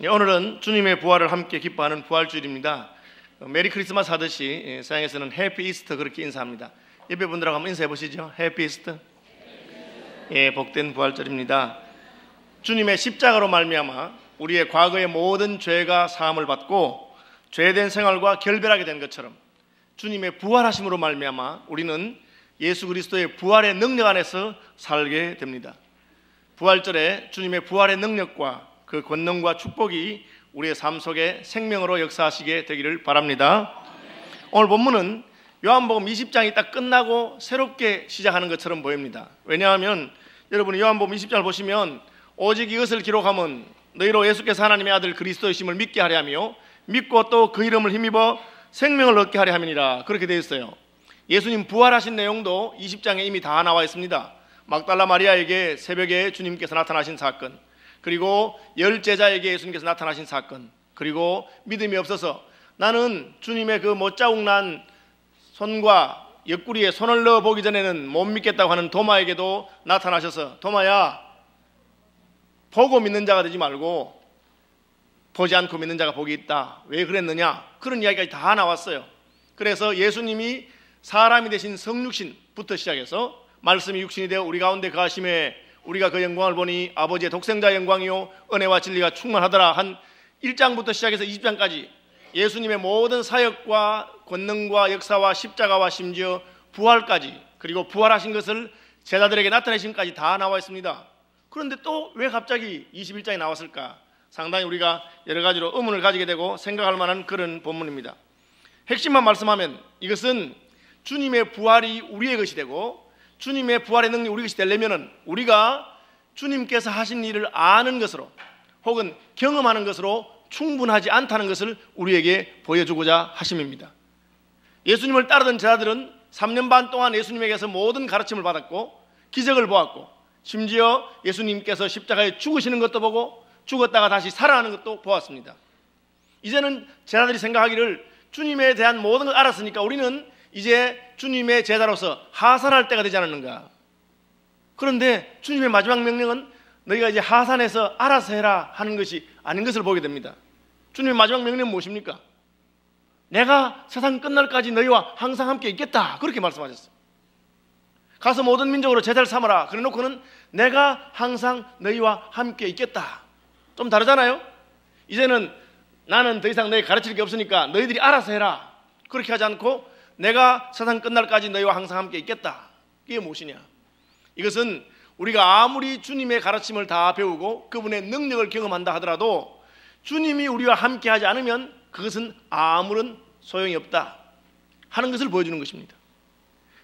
예, 오늘은 주님의 부활을 함께 기뻐하는 부활주일입니다. 어, 메리 크리스마스 하듯이 예, 서양에서는 해피 이스터 그렇게 인사합니다. 예배 분들하고 한번 인사해 보시죠. 해피 이스터. 예, 복된 부활절입니다. 주님의 십자가로 말미암아 우리의 과거의 모든 죄가 사함을 받고 죄된 생활과 결별하게 된 것처럼 주님의 부활하심으로 말미암아 우리는 예수 그리스도의 부활의 능력 안에서 살게 됩니다. 부활절에 주님의 부활의 능력과 그 권능과 축복이 우리의 삶 속에 생명으로 역사하시게 되기를 바랍니다. 오늘 본문은 요한복음 20장이 딱 끝나고 새롭게 시작하는 것처럼 보입니다. 왜냐하면 여러분이 요한복음 20장을 보시면 오직 이것을 기록하면 너희로 예수께서 하나님의 아들 그리스도이심을 믿게 하려 하며 믿고 또 그 이름을 힘입어 생명을 얻게 하려 함이니라 그렇게 되어 있어요. 예수님 부활하신 내용도 20장에 이미 다 나와 있습니다. 막달라 마리아에게 새벽에 주님께서 나타나신 사건, 그리고 열 제자에게 예수님께서 나타나신 사건, 그리고 믿음이 없어서 나는 주님의 그 못자국난 손과 옆구리에 손을 넣어 보기 전에는 못 믿겠다고 하는 도마에게도 나타나셔서 도마야 보고 믿는 자가 되지 말고 보지 않고 믿는 자가 복이 있다. 왜 그랬느냐? 그런 이야기가 다 나왔어요. 그래서 예수님이 사람이 되신 성육신부터 시작해서 말씀이 육신이 되어 우리 가운데 가심에 우리가 그 영광을 보니 아버지의 독생자 영광이요 은혜와 진리가 충만하더라 한 1장부터 시작해서 20장까지 예수님의 모든 사역과 권능과 역사와 십자가와 심지어 부활까지 그리고 부활하신 것을 제자들에게 나타내신까지 다 나와 있습니다. 그런데 또 왜 갑자기 21장이 나왔을까? 상당히 우리가 여러 가지로 의문을 가지게 되고 생각할 만한 그런 본문입니다. 핵심만 말씀하면 이것은 주님의 부활이 우리의 것이 되고 주님의 부활의 능력이 우리 것이 되려면 우리가 주님께서 하신 일을 아는 것으로 혹은 경험하는 것으로 충분하지 않다는 것을 우리에게 보여주고자 하심입니다. 예수님을 따르던 제자들은 3년 반 동안 예수님에게서 모든 가르침을 받았고 기적을 보았고 심지어 예수님께서 십자가에 죽으시는 것도 보고 죽었다가 다시 살아나는 것도 보았습니다. 이제는 제자들이 생각하기를 주님에 대한 모든 걸 알았으니까 우리는 이제 주님의 제자로서 하산할 때가 되지 않았는가? 그런데 주님의 마지막 명령은 너희가 이제 하산해서 알아서 해라 하는 것이 아닌 것을 보게 됩니다. 주님의 마지막 명령은 무엇입니까? 내가 세상 끝날까지 너희와 항상 함께 있겠다. 그렇게 말씀하셨어요. 가서 모든 민족으로 제자를 삼아라. 그래 놓고는 내가 항상 너희와 함께 있겠다. 좀 다르잖아요? 이제는 나는 더 이상 너희 가르칠 게 없으니까 너희들이 알아서 해라. 그렇게 하지 않고 내가 세상 끝날까지 너희와 항상 함께 있겠다. 이게 무엇이냐? 이것은 우리가 아무리 주님의 가르침을 다 배우고 그분의 능력을 경험한다 하더라도 주님이 우리와 함께 하지 않으면 그것은 아무런 소용이 없다 하는 것을 보여주는 것입니다.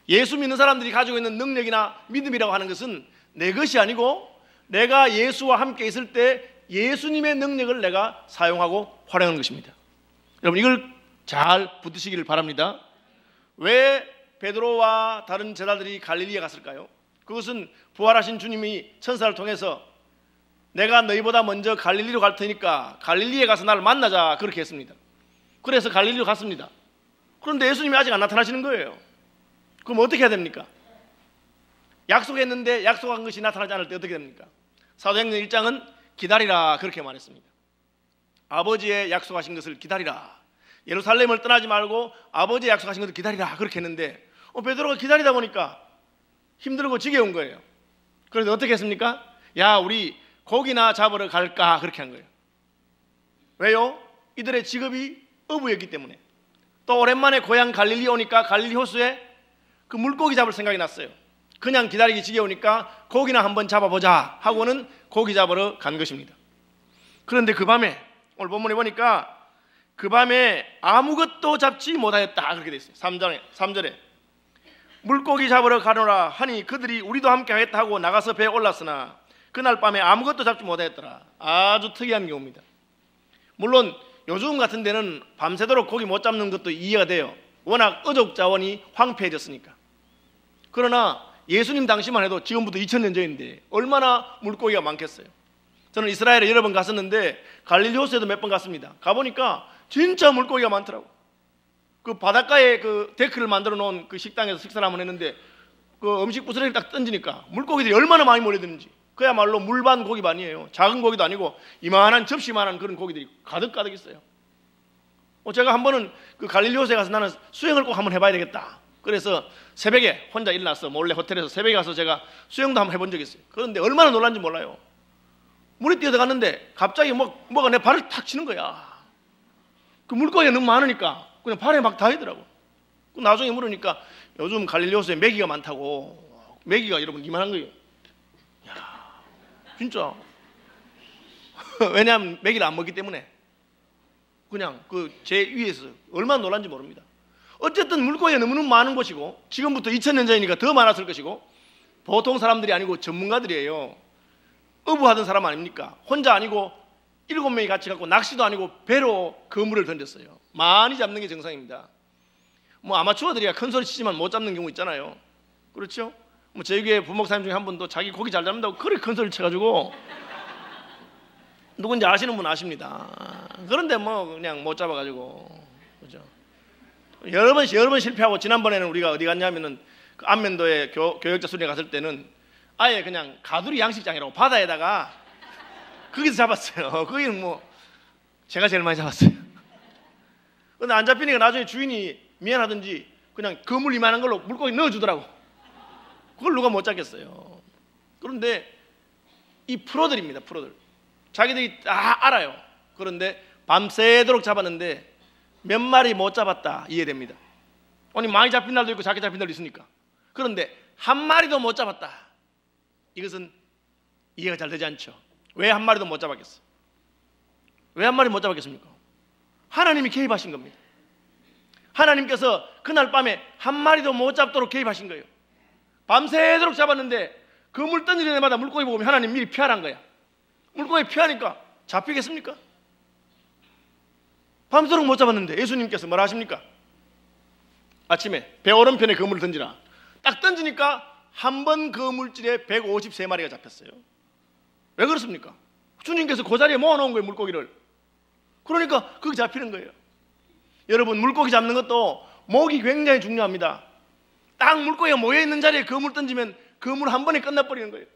예수 믿는 사람들이 가지고 있는 능력이나 믿음이라고 하는 것은 내 것이 아니고 내가 예수와 함께 있을 때 예수님의 능력을 내가 사용하고 활용하는 것입니다. 여러분 이걸 잘 붙드시기를 바랍니다. 왜 베드로와 다른 제자들이 갈릴리에 갔을까요? 그것은 부활하신 주님이 천사를 통해서 내가 너희보다 먼저 갈릴리로 갈 테니까 갈릴리에 가서 나를 만나자 그렇게 했습니다. 그래서 갈릴리로 갔습니다. 그런데 예수님이 아직 안 나타나시는 거예요. 그럼 어떻게 해야 됩니까? 약속했는데 약속한 것이 나타나지 않을 때 어떻게 됩니까? 사도행전 1장은 기다리라 그렇게 말했습니다. 아버지의 약속하신 것을 기다리라. 예루살렘을 떠나지 말고 아버지 약속하신 것을 기다리라 그렇게 했는데 어, 베드로가 기다리다 보니까 힘들고 지겨운 거예요. 그래서 어떻게 했습니까? 야 우리 고기나 잡으러 갈까 그렇게 한 거예요. 왜요? 이들의 직업이 어부였기 때문에 또 오랜만에 고향 갈릴리 오니까 갈릴리 호수에 그 물고기 잡을 생각이 났어요. 그냥 기다리기 지겨우니까 고기나 한번 잡아보자 하고는 고기 잡으러 간 것입니다. 그런데 그 밤에 오늘 본문에 보니까 그 밤에 아무것도 잡지 못하였다. 그렇게 되어 있어요. 3절에, 3절에. 물고기 잡으러 가노라 하니 그들이 우리도 함께 하겠다 하고 나가서 배에 올랐으나 그날 밤에 아무것도 잡지 못하였더라. 아주 특이한 경우입니다. 물론 요즘 같은 데는 밤새도록 고기 못 잡는 것도 이해가 돼요. 워낙 어족 자원이 황폐해졌으니까. 그러나 예수님 당시만 해도 지금부터 2000년 전인데 얼마나 물고기가 많겠어요 저는 이스라엘에 여러 번 갔었는데 갈릴리 호수에도 몇 번 갔습니다 가보니까 진짜 물고기가 많더라고. 그 바닷가에 그 데크를 만들어 놓은 그 식당에서 식사를 한번 했는데 그 음식 부스러기를 딱 던지니까 물고기들이 얼마나 많이 몰려드는지 그야말로 물반 고기반이에요. 작은 고기도 아니고 이만한 접시만한 그런 고기들이 가득 가득 있어요. 어, 제가 한 번은 그 갈릴리오스에 가서 나는 수영을 꼭 한번 해봐야 되겠다. 그래서 새벽에 혼자 일어나서 몰래 호텔에서 새벽에 가서 제가 수영도 한번 해본 적이 있어요. 그런데 얼마나 놀란지 몰라요. 물에 뛰어들어갔는데 갑자기 뭐, 뭐가 내 발을 탁 치는 거야. 그 물고기가 너무 많으니까 그냥 발에 막 닿이더라고. 그 나중에 물으니까 요즘 갈릴리오스에 메기가 많다고 메기가 여러분 이만한 거예요. 야, 진짜. 왜냐하면 메기를 안 먹기 때문에 그냥 그 제 위에서 얼마나 놀란지 모릅니다. 어쨌든 물고기가 너무너무 많은 곳이고 지금부터 2000년 전이니까 더 많았을 것이고 보통 사람들이 아니고 전문가들이에요. 어부하던 사람 아닙니까? 혼자 아니고 일곱 명이 같이 갖고 낚시도 아니고 배로 그물을 던졌어요. 많이 잡는 게 정상입니다. 뭐 아마추어들이야 큰 소리 치지만 못 잡는 경우 있잖아요. 그렇죠? 뭐 저희 교회 부목사님 중에 한 분도 자기 고기 잘 잡는다고 그렇게 큰 소리 쳐가지고 누군지 아시는 분 아십니다. 그런데 뭐 그냥 못 잡아가지고 그죠? 여러 번 여러 번 실패하고 지난번에는 우리가 어디 갔냐면은 그 안면도에 교, 교역자 수련회 갔을 때는 아예 그냥 가두리 양식장이라고 바다에다가 거기서 잡았어요. 거기는 뭐 제가 제일 많이 잡았어요. 근데 안 잡히니까 나중에 주인이 미안하든지 그냥 그물 이만한 걸로 물고기 넣어주더라고. 그걸 누가 못 잡겠어요. 그런데 이 프로들입니다. 프로들. 자기들이 다 알아요. 그런데 밤새도록 잡았는데 몇 마리 못 잡았다 이해됩니다. 아니 많이 잡힌 날도 있고 작게 잡힌 날도 있으니까. 그런데 한 마리도 못 잡았다. 이것은 이해가 잘 되지 않죠. 왜 한 마리도 못 잡았겠어? 왜 한 마리 못 잡았겠습니까? 하나님이 개입하신 겁니다. 하나님께서 그날 밤에 한 마리도 못 잡도록 개입하신 거예요. 밤새도록 잡았는데 그물 던지는 데마다 물고기 보면 하나님 미리 피하란 거야. 물고기 피하니까 잡히겠습니까? 밤새도록 못 잡았는데 예수님께서 뭐라 하십니까? 아침에 배 오른편에 그물을 던지라. 딱 던지니까 한 번 그 물질에 153마리가 잡혔어요. 왜 그렇습니까? 주님께서 그 자리에 모아놓은 거예요, 물고기를. 그러니까 그게 잡히는 거예요. 여러분, 물고기 잡는 것도 목이 굉장히 중요합니다. 딱 물고기가 모여있는 자리에 그물 던지면 그물 한 번에 끝나버리는 거예요.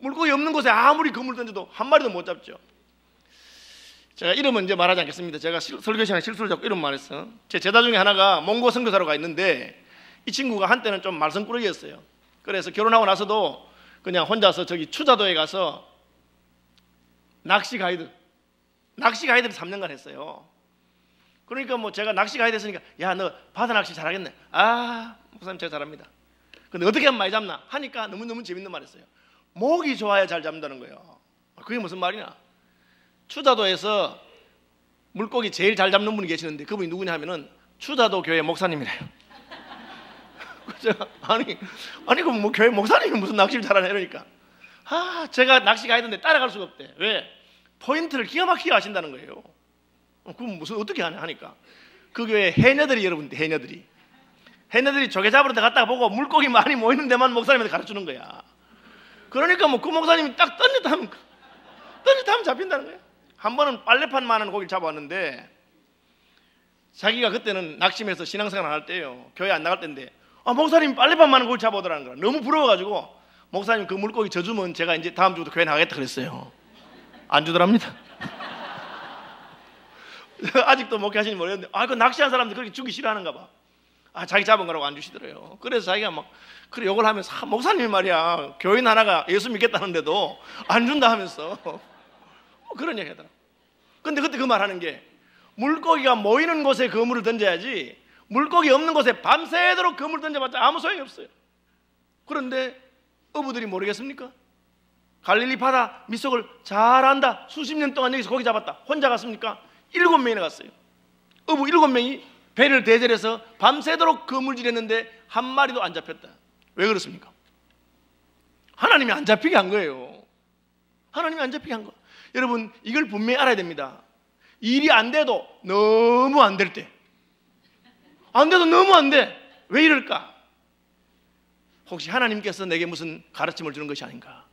물고기 없는 곳에 아무리 그물 던져도 한 마리도 못 잡죠. 제가 이름은 이제 말하지 않겠습니다. 제가 설교 시간에 실수를 잡고 이름 말했어. 제 제자 중에 하나가 몽고 선교사로 가 있는데 이 친구가 한때는 좀 말썽꾸러기였어요. 그래서 결혼하고 나서도 그냥 혼자서 저기 추자도에 가서 낚시 가이드, 낚시 가이드를 3년간 했어요. 그러니까 뭐 제가 낚시 가이드 했으니까 야 너 바다 낚시 잘하겠네. 아 목사님 제가 잘합니다. 근데 어떻게 하면 많이 잡나 하니까 너무너무 재밌는 말이었어요. 목이 좋아야 잘 잡는다는 거예요. 그게 무슨 말이냐? 추자도에서 물고기 제일 잘 잡는 분이 계시는데 그분이 누구냐 하면은 추자도 교회 목사님이래요. 그죠? 아니, 아니, 그럼 뭐 교회 목사님이 무슨 낚시를 잘하냐 이러니까. 아, 제가 낚시 가야되는데 따라갈 수가 없대. 왜? 포인트를 기가 막히게 하신다는 거예요. 어, 그럼 무슨 어떻게 하냐 하니까. 그 교회 해녀들이 여러분, 해녀들이. 해녀들이 조개 잡으러 갔다가 보고 물고기 많이 모이는 데만 목사님한테 가르쳐 주는 거야. 그러니까 뭐 그 목사님이 딱 던졌다 하면, 던졌다 하면 잡힌다는 거야. 한 번은 빨래판만한 고기를 잡아왔는데 자기가 그때는 낙심해서 신앙생활 안 할 때예요. 교회 안 나갈 때인데 아, 목사님 빨래판만한 고기를 잡아오더라는 거야. 너무 부러워가지고 목사님 그 물고기 저 주면 제가 이제 다음 주부터 교회 나가겠다 그랬어요. 안 주더랍니다. 아직도 목회하시는지 모르겠는데 아, 그 낚시한 사람들 그렇게 주기 싫어하는가 봐. 아, 자기 잡은 거라고 안 주시더래요. 그래서 자기가 막 그래 욕을 하면서 아, 목사님이 말이야 교인 하나가 예수 믿겠다는데도 안 준다 하면서 뭐 그런 얘기 하더라. 근데 그때 그 말하는 게 물고기가 모이는 곳에 그물을 던져야지 물고기 없는 곳에 밤새도록 그물 던져봤자 아무 소용이 없어요. 그런데 어부들이 모르겠습니까? 갈릴리 바다 미속을 잘 안다. 수십 년 동안 여기서 고기 잡았다. 혼자 갔습니까? 일곱 명이나 갔어요. 어부 일곱 명이 배를 대절해서 밤새도록 그물질했는데 한 마리도 안 잡혔다. 왜 그렇습니까? 하나님이 안 잡히게 한 거예요. 하나님이 안 잡히게 한 거. 여러분 이걸 분명히 알아야 됩니다. 일이 안 돼도 너무 안 될 때, 안 돼도 너무 안 돼. 왜 이럴까? 혹시 하나님께서 내게 무슨 가르침을 주는 것이 아닌가?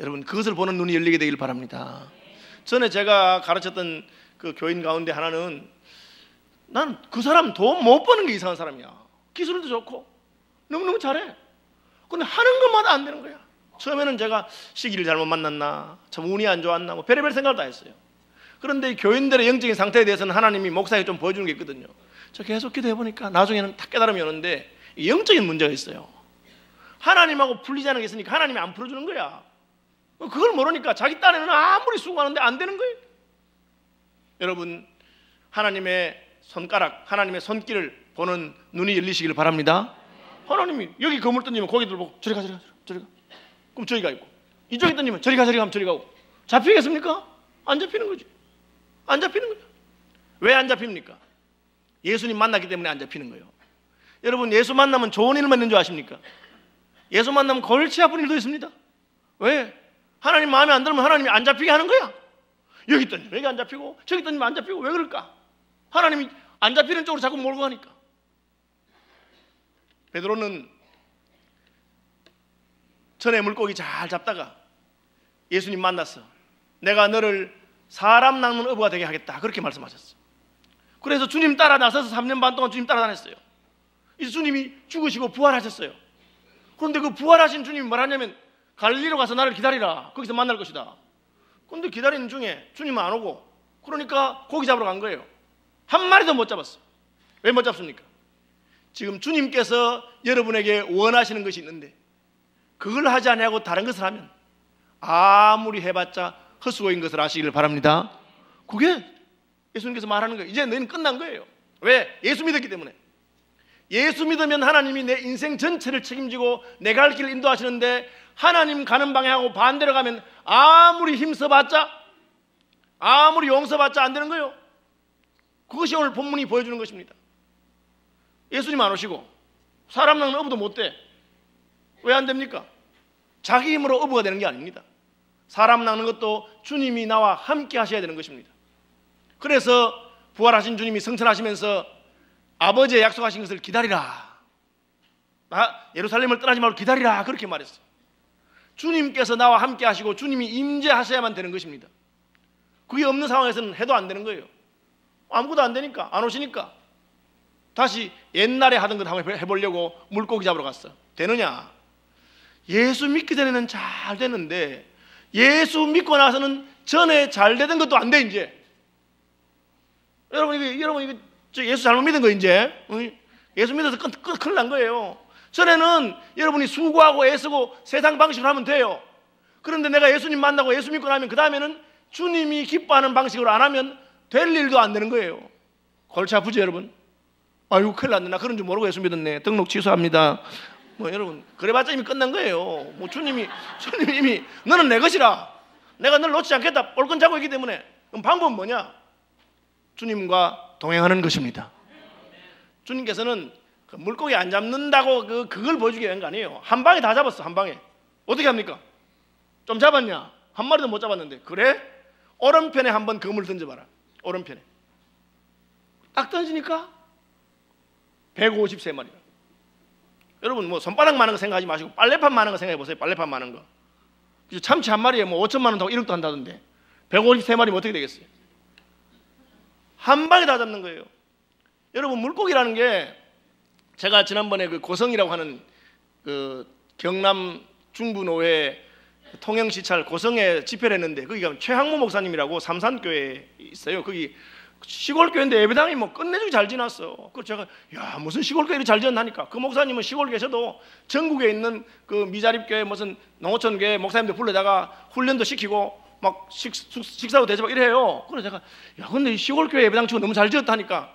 여러분 그것을 보는 눈이 열리게 되길 바랍니다. 전에 제가 가르쳤던 그 교인 가운데 하나는 난 그 사람 돈 못 버는 게 이상한 사람이야. 기술도 좋고 너무너무 잘해. 근데 하는 것마다 안 되는 거야. 처음에는 제가 시기를 잘못 만났나, 참 운이 안 좋았나, 뭐 별의별 생각을 다 했어요. 그런데 교인들의 영적인 상태에 대해서는 하나님이 목사에게 좀 보여주는 게 있거든요. 저 계속 기도해 보니까 나중에는 탁 깨달음이 오는데 영적인 문제가 있어요. 하나님하고 풀리지 않은 게 있으니까 하나님이 안 풀어주는 거야. 그걸 모르니까 자기 딴에는 아무리 수고하는데 안 되는 거예요. 여러분 하나님의 손가락, 하나님의 손길을 보는 눈이 열리시기를 바랍니다. 하나님이 여기 건물 던지면 거기 들 보고 저리 가 저리 가 저리 가. 그럼 저리 가 있고 이쪽에 던지면 저리 가 저리 가면 저리 가고 잡히겠습니까? 안 잡히는 거지. 안 잡히는 거죠. 왜 안 잡힙니까? 예수님 만났기 때문에 안 잡히는 거예요. 여러분 예수 만나면 좋은 일만 있는 줄 아십니까? 예수 만나면 골치 아픈 일도 있습니다. 왜? 하나님 마음에 안 들면 하나님이 안 잡히게 하는 거야. 여기 던지면 여기 안 잡히고 저기 던지면 안 잡히고 왜 그럴까? 하나님이 안 잡히는 쪽으로 자꾸 몰고 가니까. 베드로는 전에 물고기 잘 잡다가 예수님 만났어. 내가 너를 사람 낚는 어부가 되게 하겠다. 그렇게 말씀하셨어. 그래서 주님 따라 나서서 3년 반 동안 주님 따라다녔어요. 이제 주님이 죽으시고 부활하셨어요. 그런데 그 부활하신 주님이 뭐하냐면 갈리로 가서 나를 기다리라. 거기서 만날 것이다. 그런데 기다리는 중에 주님은 안 오고 그러니까 고기 잡으러 간 거예요. 한 마리도 못 잡았어. 왜 못 잡습니까? 지금 주님께서 여러분에게 원하시는 것이 있는데 그걸 하지 않냐고 다른 것을 하면 아무리 해봤자 헛수고인 것을 아시기를 바랍니다. 그게 예수님께서 말하는 거예요. 이제 너희는 끝난 거예요. 왜? 예수 믿었기 때문에. 예수 믿으면 하나님이 내 인생 전체를 책임지고 내가 할 길을 인도하시는데 하나님 가는 방향하고 반대로 가면 아무리 힘써봤자 아무리 용서봤자 안 되는 거예요. 그것이 오늘 본문이 보여주는 것입니다. 예수님 안 오시고 사람 낳는 어부도 못 돼. 왜 안 됩니까? 자기 힘으로 어부가 되는 게 아닙니다. 사람 낳는 것도 주님이 나와 함께 하셔야 되는 것입니다. 그래서 부활하신 주님이 성천하시면서 아버지의 약속하신 것을 기다리라. 나 예루살렘을 떠나지 말고 기다리라. 그렇게 말했어. 주님께서 나와 함께 하시고 주님이 임재하셔야만 되는 것입니다. 그게 없는 상황에서는 해도 안 되는 거예요. 아무것도 안 되니까 안 오시니까 다시 옛날에 하던 것 한번 해보려고 물고기 잡으러 갔어. 되느냐? 예수 믿기 전에는 잘 되는데 예수 믿고 나서는 전에 잘 되던 것도 안 돼 이제. 여러분 이거 여러분 이거 예수 잘못 믿은 거 이제 예수 믿어서 큰, 큰, 큰일 난 거예요. 전에는 여러분이 수고하고 애쓰고 세상 방식으로 하면 돼요. 그런데 내가 예수님 만나고 예수 믿고 나면 그 다음에는 주님이 기뻐하는 방식으로 안 하면 될 일도 안 되는 거예요. 골치 아프죠 여러분? 아이고 큰일 났네 나 그런 줄 모르고 예수 믿었네 등록 취소합니다. 뭐 여러분 그래봤자 이미 끝난 거예요. 뭐 주님이 주님이 이미 너는 내 것이라 내가 너를 놓지 않겠다 꼴끈 잡고 있기 때문에 그럼 방법은 뭐냐? 주님과 동행하는 것입니다. 주님께서는 그 물고기 안 잡는다고 그 그걸 보여주기 위한 거 아니에요. 한 방에 다 잡았어 한 방에 어떻게 합니까? 좀 잡았냐? 한 마리도 못 잡았는데 그래? 오른편에 한번 그물 던져봐라. 오른편에 딱 던지니까 153마리라. 여러분 뭐 손바닥 많은 거 생각하지 마시고 빨래판 많은 거 생각해 보세요. 빨래판 많은 거. 참치 한 마리에 뭐 5천만 원더 1억도 한다던데 153마리면 어떻게 되겠어요? 한 방에 다 잡는 거예요. 여러분 물고기라는 게 제가 지난번에 그 고성이라고 하는 그 경남 중부 노회 통영 시찰 고성에 집회를 했는데 거기가 최항모 목사님이라고 삼산교회에 있어요. 거기 시골 교회인데 예배당이 뭐 끝내주기 잘 지났어. 그 제가 야 무슨 시골 교회를 잘 지었나니까 그 목사님은 시골 계셔도 전국에 있는 그 미자립 교회 무슨 농어촌 교회 목사님들 불러다가 훈련도 시키고 막 식, 식사도 대접하고 이래요. 그래 제가 야 근데 시골 교회 예배당 치고 너무 잘 지었다니까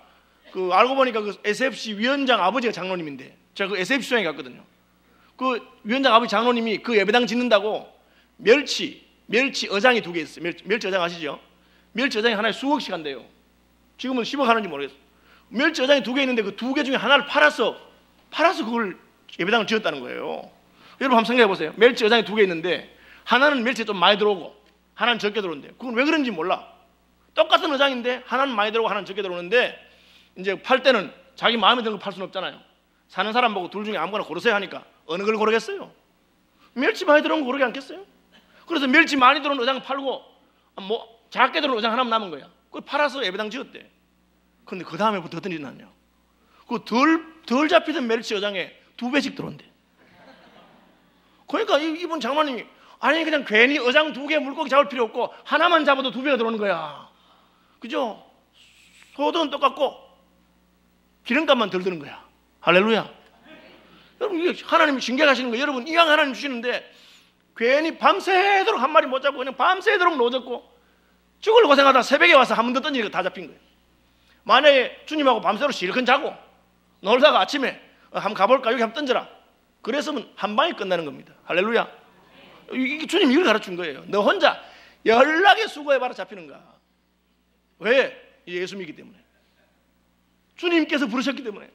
그 알고 보니까 그 SFC 위원장 아버지가 장로님인데 제가 그 SFC 수행에 갔거든요. 그 위원장 아버지 장로님이 그 예배당 짓는다고 멸치 멸치 어장이 두 개 있어요. 멸치, 멸치 어장 아시죠? 멸치 어장이 하나에 수억씩 한대요. 지금은 10억 하는지 모르겠어. 멸치 어장이 두 개 있는데 그 두 개 중에 하나를 팔아서 팔아서 그걸 예배당을 지었다는 거예요. 여러분 한번 생각해 보세요. 멸치 어장이 두 개 있는데 하나는 멸치 좀 많이 들어오고 하나는 적게 들어오는데 그건 왜 그런지 몰라. 똑같은 어장인데 하나는 많이 들어오고 하나는 적게 들어오는데 이제 팔 때는 자기 마음에 드는 거 팔 수는 없잖아요. 사는 사람 보고 둘 중에 아무거나 고르세요 하니까 어느 걸 고르겠어요? 멸치 많이 들어온 거 고르지 않겠어요? 그래서 멸치 많이 들어온 어장 팔고 뭐 작게 들어온 어장 하나 남은 거야. 그걸 팔아서 예배당 지었대. 그런데 그 다음에부터 어떤 일이 났냐? 그 덜, 덜 잡히던 멸치 어장에 두 배씩 들어온대. 그러니까 이분 장모님이 아니 그냥 괜히 어장 두 개 물고기 잡을 필요 없고 하나만 잡아도 두 배가 들어오는 거야. 그죠? 소득은 똑같고 기름값만 덜 드는 거야. 할렐루야. 여러분 이게 하나님이 신경하시는 거예요. 여러분 이왕 하나님 주시는데 괜히 밤새도록 한 마리 못 잡고 그냥 밤새도록 노졌고 죽을 고생하다 새벽에 와서 한 번 더 던지니까 다 잡힌 거예요. 만약에 주님하고 밤새도록 실컷 자고 놀다가 아침에 어, 한번 가볼까 여기 한번 던져라. 그랬으면 한 방에 끝나는 겁니다. 할렐루야. 주님 이걸 가르친 거예요. 너 혼자 연락에 수고해봐라 잡히는가. 왜? 예수 믿기 때문에. 주님께서 부르셨기 때문에.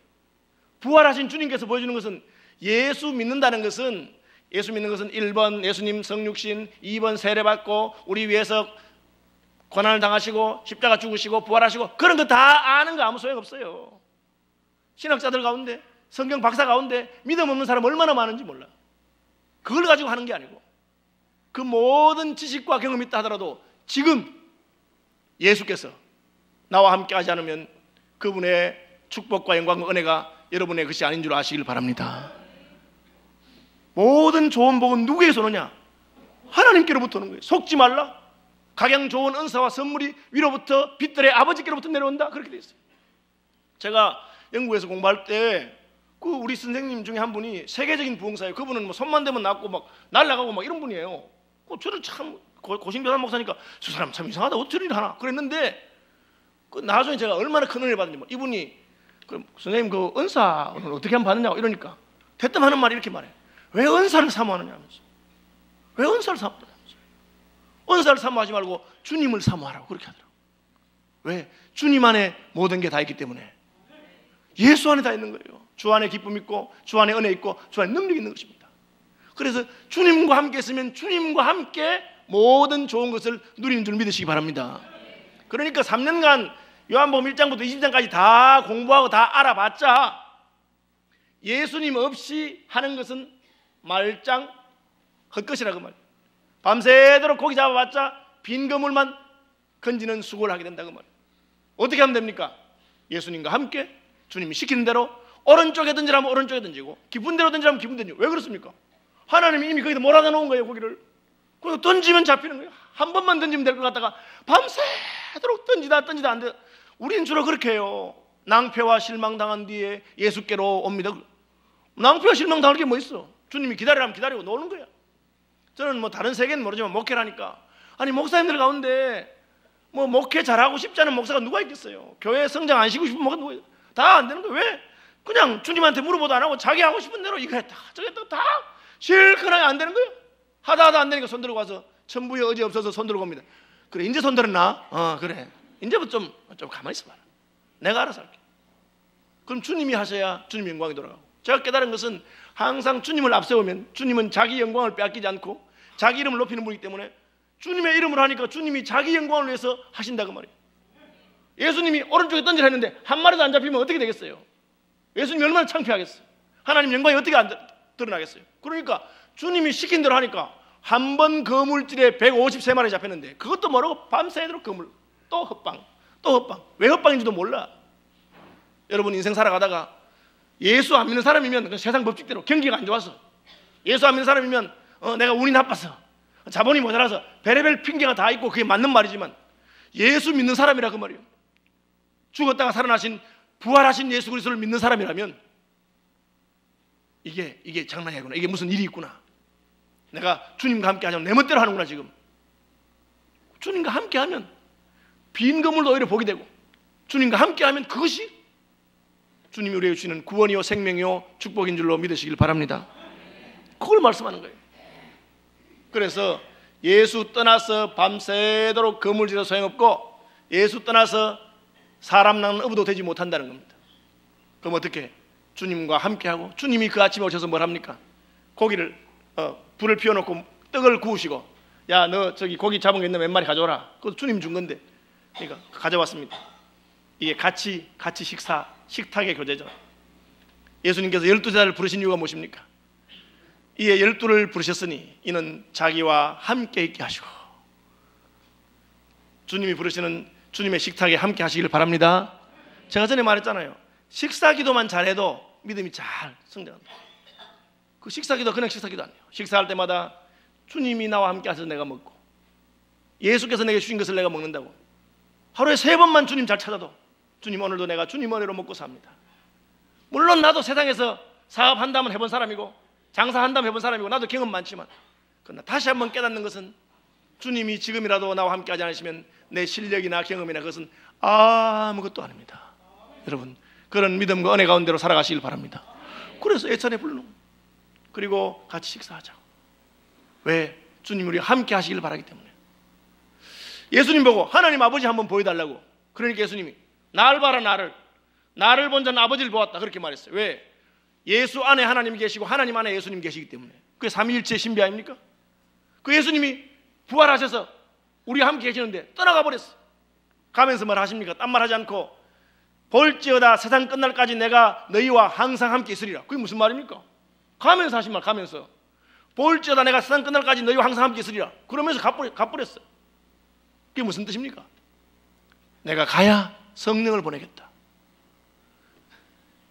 부활하신 주님께서 보여주는 것은 예수 믿는다는 것은 예수 믿는 것은 1번 예수님 성육신, 2번 세례받고 우리 위해서 고난을 당하시고 십자가 죽으시고 부활하시고 그런 거 다 아는 거 아무 소용 없어요. 신학자들 가운데 성경 박사 가운데 믿음 없는 사람 얼마나 많은지 몰라. 그걸 가지고 하는 게 아니고 그 모든 지식과 경험이 있다 하더라도 지금 예수께서 나와 함께 하지 않으면 그분의 축복과 영광과 은혜가 여러분의 것이 아닌 줄 아시길 바랍니다. 모든 좋은 복은 누구에서 오느냐? 하나님께로부터 오는 거예요. 속지 말라. 가장 좋은 은사와 선물이 위로부터 빛들의 아버지께로부터 내려온다. 그렇게 되어 있어요. 제가 영국에서 공부할 때 그 우리 선생님 중에 한 분이 세계적인 부흥사예요. 그분은 뭐 손만 대면 낫고 막 날라가고 막 이런 분이에요. 그 저를 참 고심교단 목사니까 저 사람 참 이상하다. 어떻게 하나? 그랬는데 그 나중에 제가 얼마나 큰 은혜를 뭐 이분이 그 선생님 그 은사는 어떻게 하면 받느냐고 이러니까 대뜸 하는 말이 이렇게 말해. 왜 은사를 사모하느냐면서. 왜 은사를 사모하느냐면서. 은사를 사모하지 말고 주님을 사모하라고 그렇게 하더라고. 왜? 주님 안에 모든 게 다 있기 때문에. 예수 안에 다 있는 거예요. 주 안에 기쁨 있고 주 안에 은혜 있고 주 안에 능력 있는 것입니다 그래서 주님과 함께 있으면 주님과 함께 모든 좋은 것을 누리는 줄 믿으시기 바랍니다 그러니까 3년간 요한복음 1장부터 20장까지 다 공부하고 다 알아봤자 예수님 없이 하는 것은 말짱 헛것이라고 말. 밤새도록 고기 잡아봤자 빈 그물만 건지는 수고를 하게 된다고 말. 어떻게 하면 됩니까? 예수님과 함께 주님이 시키는 대로 오른쪽에 던지라면 오른쪽에 던지고 기쁜 대로 던지라면 기쁜 대로 왜 그렇습니까? 하나님이 이미 거기다 몰아다 놓은 거예요 고기를 그리고 던지면 잡히는 거예요 한 번만 던지면 될 것 같다가 밤새도록 던지다 던지다 안 돼. 우리는 주로 그렇게 해요. 낭패와 실망당한 뒤에 예수께로 옵니다. 낭패와 실망당할 게 뭐 있어? 주님이 기다리라면 기다리고 노는 거야. 저는 뭐 다른 세계는 모르지만 목회라니까. 아니 목사님들 가운데 뭐 목회 잘하고 싶지 않은 목사가 누가 있겠어요? 교회 성장 안 시고 싶은 목사 누가 다 안 되는 거야. 왜? 그냥 주님한테 물어보도 안 하고 자기 하고 싶은 대로 이거 했다 저거 했다 다 실컷하게 안 되는 거예요. 하다 하다 안 되니까 손 들고 와서 천부에 어지 없어서 손 들고 옵니다. 그래 이제 손 들었나? 어 그래. 이제부터 좀, 좀 가만히 있어봐라. 내가 알아서 할게. 그럼 주님이 하셔야 주님 영광이 돌아가고. 제가 깨달은 것은 항상 주님을 앞세우면 주님은 자기 영광을 빼앗기지 않고 자기 이름을 높이는 분이기 때문에 주님의 이름을 하니까 주님이 자기 영광을 위해서 하신다고 말이에요. 예수님이 오른쪽에 던지라 했는데 한 마리도 안 잡히면 어떻게 되겠어요? 예수님이 얼마나 창피하겠어요? 하나님 영광이 어떻게 안 드러나겠어요? 그러니까 주님이 시킨 대로 하니까 한 번 거물질에 153마리 잡혔는데 그것도 모르고 밤새도록 거물 또 헛방, 또 헛방. 왜 헛방인지도 몰라. 여러분 인생 살아가다가 예수 안 믿는 사람이면 그 세상 법칙대로 경기가 안 좋아서 예수 안 믿는 사람이면 어, 내가 운이 나빠서 자본이 모자라서 베레벨 핑계가 다 있고 그게 맞는 말이지만 예수 믿는 사람이라 그 말이에요. 죽었다가 살아나신 부활하신 예수 그리스도를 믿는 사람이라면 이게 이게 장난이 아니구나. 이게 무슨 일이 있구나. 내가 주님과 함께 하자면 내 멋대로 하는구나 지금. 주님과 함께 하면 빈 건물도 오히려 복이 되고 주님과 함께 하면 그것이 주님이 우리에게 주시는 구원이요 생명이요 축복인 줄로 믿으시길 바랍니다. 그걸 말씀하는 거예요. 그래서 예수 떠나서 밤새도록 거물지도 소용없고 예수 떠나서 사람 낳는 어부도 되지 못한다는 겁니다. 그럼 어떻게? 주님과 함께하고 주님이 그 아침에 오셔서 뭘 합니까? 고기를 어, 불을 피워놓고 떡을 구우시고 야 너 저기 고기 잡은 거 있는 몇 마리 가져오라. 그것도 주님 준 건데 그러니까 가져왔습니다. 이게 같이 같이 식사 식탁의 교제죠. 예수님께서 열두 제자를 부르신 이유가 무엇입니까? 이에 열두를 부르셨으니 이는 자기와 함께 있게 하시고 주님이 부르시는 주님의 식탁에 함께 하시기를 바랍니다. 제가 전에 말했잖아요. 식사 기도만 잘해도 믿음이 잘 성장한다. 그 식사 기도 그냥 식사 기도 아니에요. 식사할 때마다 주님이 나와 함께 하셔서 내가 먹고 예수께서 내게 주신 것을 내가 먹는다고 하루에 세 번만 주님 잘 찾아도 주님 오늘도 내가 주님 은혜로 먹고 삽니다. 물론 나도 세상에서 사업한다면 해본 사람이고 장사한다면 해본 사람이고 나도 경험 많지만 그러나 다시 한번 깨닫는 것은 주님이 지금이라도 나와 함께 하지 않으시면 내 실력이나 경험이나 그것은 아무것도 아닙니다. 여러분 그런 믿음과 은혜 가운데로 살아가시길 바랍니다. 그래서 예천에 불러 그리고 같이 식사하자. 왜? 주님 우리 함께 하시길 바라기 때문에. 예수님 보고 하나님 아버지 한번 보여달라고. 그러니까 예수님이 나를 봐라 나를. 나를 본 자는 아버지를 보았다. 그렇게 말했어요. 왜? 예수 안에 하나님이 계시고 하나님 안에 예수님 계시기 때문에. 그게 삼위일체 신비 아닙니까? 그 예수님이 부활하셔서 우리 함께 계시는데 떠나가 버렸어. 가면서 말 하십니까? 딴 말 하지 않고 볼지어다 세상 끝날까지 내가 너희와 항상 함께 있으리라. 그게 무슨 말입니까? 가면서 하신 말 가면서 볼지어다 내가 세상 끝날까지 너희와 항상 함께 있으리라. 그러면서 가버렸, 가버렸어. 그게 무슨 뜻입니까? 내가 가야 성령을 보내겠다.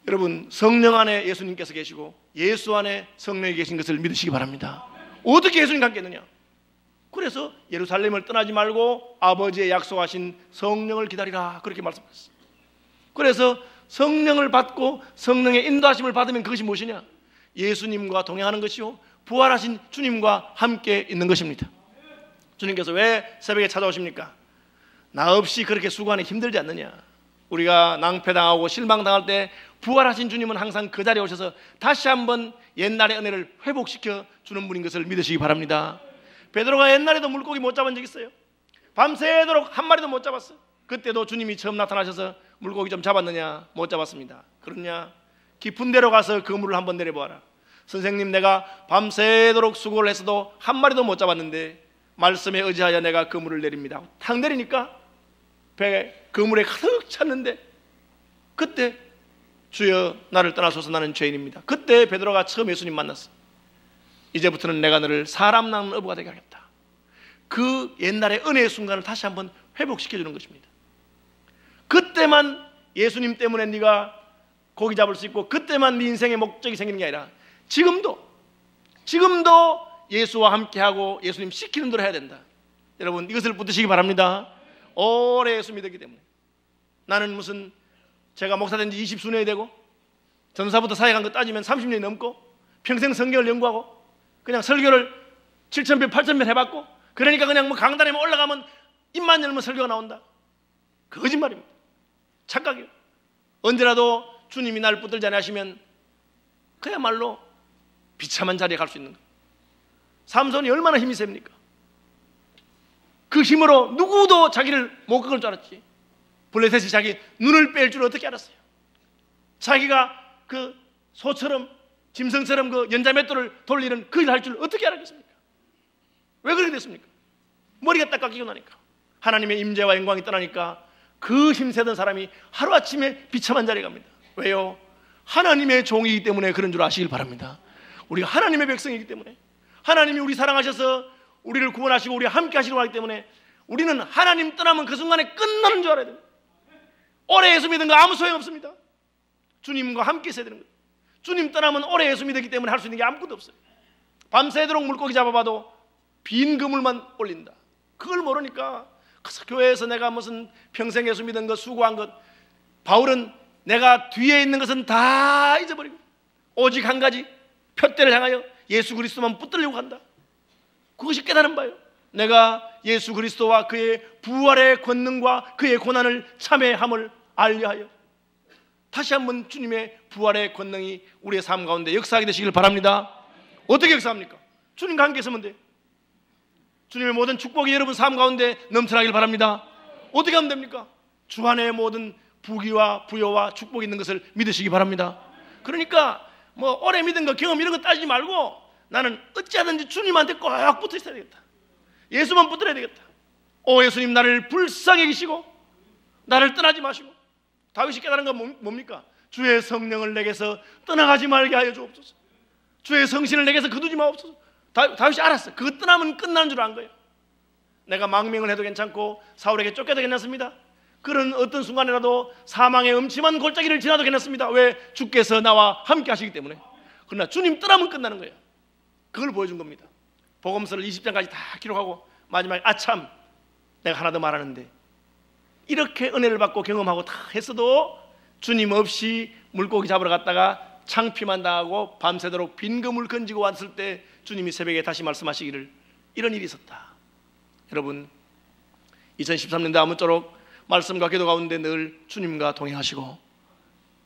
여러분 성령 안에 예수님께서 계시고 예수 안에 성령이 계신 것을 믿으시기 바랍니다. 어떻게 예수님과 함께 있느냐? 그래서 예루살렘을 떠나지 말고 아버지의 약속하신 성령을 기다리라 그렇게 말씀하셨어요. 그래서 성령을 받고 성령의 인도하심을 받으면 그것이 무엇이냐? 예수님과 동행하는 것이요 부활하신 주님과 함께 있는 것입니다. 주님께서 왜 새벽에 찾아오십니까? 나 없이 그렇게 수고하는 힘들지 않느냐? 우리가 낭패당하고 실망당할 때 부활하신 주님은 항상 그 자리에 오셔서 다시 한번 옛날의 은혜를 회복시켜 주는 분인 것을 믿으시기 바랍니다. 베드로가 옛날에도 물고기 못 잡은 적 있어요. 밤새도록 한 마리도 못 잡았어요. 그때도 주님이 처음 나타나셔서 물고기 좀 잡았느냐? 못 잡았습니다. 그러냐? 깊은 데로 가서 그물을 한번 내려보아라. 선생님 내가 밤새도록 수고를 했어도 한 마리도 못 잡았는데 말씀에 의지하여 내가 그물을 내립니다. 탁 내리니까 배에 그물에 가득 찼는데 그때 주여 나를 떠나소서 나는 죄인입니다. 그때 베드로가 처음 예수님 만났어. 이제부터는 내가 너를 사람 낳는 어부가 되게 하겠다. 그 옛날의 은혜의 순간을 다시 한번 회복시켜 주는 것입니다. 그때만 예수님 때문에 네가 고기 잡을 수 있고 그때만 네 인생의 목적이 생기는 게 아니라 지금도 지금도 예수와 함께하고 예수님 시키는 대로 해야 된다. 여러분 이것을 붙드시기 바랍니다. 오래 예수 믿었기 때문에 나는 무슨 제가 목사 된 지 20수년이 되고 전사부터 사역한 거 따지면 30년이 넘고 평생 성경을 연구하고 그냥 설교를 7천편 8천편 해봤고 그러니까 그냥 뭐 강단에 올라가면 입만 열면 설교가 나온다. 거짓말입니다. 착각이에요. 언제라도 주님이 날 붙들지 않으시면 그야말로 비참한 자리에 갈 수 있는 거예요. 삼손이 얼마나 힘이 셉니까? 그 힘으로 누구도 자기를 못 꺾을 줄 알았지. 블레셋이 자기 눈을 뺄 줄 어떻게 알았어요? 자기가 그 소처럼 짐승처럼 그 연자맷돌을 돌리는 그일할줄 어떻게 알았겠습니까? 왜 그렇게 됐습니까? 머리가 딱 깎이고 나니까 하나님의 임재와 영광이 떠나니까 그 힘세던 사람이 하루아침에 비참한 자리에 갑니다. 왜요? 하나님의 종이기 때문에 그런 줄 아시길 바랍니다. 우리가 하나님의 백성이기 때문에 하나님이 우리 사랑하셔서 우리를 구원하시고 우리 함께 하시려고 하기 때문에 우리는 하나님 떠나면 그 순간에 끝나는 줄 알아야 돼요. 오래 예수 믿은 거 아무 소용 없습니다. 주님과 함께 있어야 되는 거예요. 주님 떠나면 오래 예수 믿었기 때문에 할 수 있는 게 아무것도 없어요. 밤새도록 물고기 잡아봐도 빈 그물만 올린다. 그걸 모르니까 교회에서 내가 무슨 평생 예수 믿은 것 수고한 것 바울은 내가 뒤에 있는 것은 다 잊어버리고 오직 한 가지 표대를 향하여 예수 그리스도만 붙들려고 한다. 그것이 깨달은 바예요. 내가 예수 그리스도와 그의 부활의 권능과 그의 고난을 참회함을 알려하여 다시 한번 주님의 부활의 권능이 우리의 삶 가운데 역사하게 되시길 바랍니다. 어떻게 역사합니까? 주님과 함께 있으면 돼. 주님의 모든 축복이 여러분 삶 가운데 넘쳐나길 바랍니다. 어떻게 하면 됩니까? 주 안에 모든 부귀와 부여와 축복이 있는 것을 믿으시기 바랍니다. 그러니까 뭐 오래 믿은 거 경험 이런 거 따지지 말고 나는 어찌하든지 주님한테 꼭 붙어 있어야 되겠다. 예수만 붙들어야 되겠다. 오 예수님 나를 불쌍히 계시고 나를 떠나지 마시고 다윗이 깨달은 건 뭡니까? 주의 성령을 내게서 떠나가지 말게 하여 주옵소서. 주의 성신을 내게서 거두지 마옵소서. 다윗이 알았어. 그거 떠나면 끝나는 줄 안 거예요. 내가 망명을 해도 괜찮고 사울에게 쫓겨도 괜찮습니다. 그런 어떤 순간이라도 사망의 음침한 골짜기를 지나도 괜찮습니다. 왜? 주께서 나와 함께 하시기 때문에. 그러나 주님 떠나면 끝나는 거예요. 그걸 보여준 겁니다. 복음서를 20장까지 다 기록하고 마지막에 아참 내가 하나 더 말하는데 이렇게 은혜를 받고 경험하고 다 했어도 주님 없이 물고기 잡으러 갔다가 창피만 당하고 밤새도록 빈 그물 건지고 왔을 때 주님이 새벽에 다시 말씀하시기를 이런 일이 있었다. 여러분 2013년도 아무쪼록 말씀과 기도 가운데 늘 주님과 동행하시고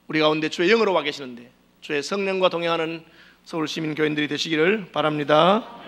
우리 가운데 주의 영으로 와 계시는데 주의 성령과 동행하는 서울 시민 교인들이 되시기를 바랍니다.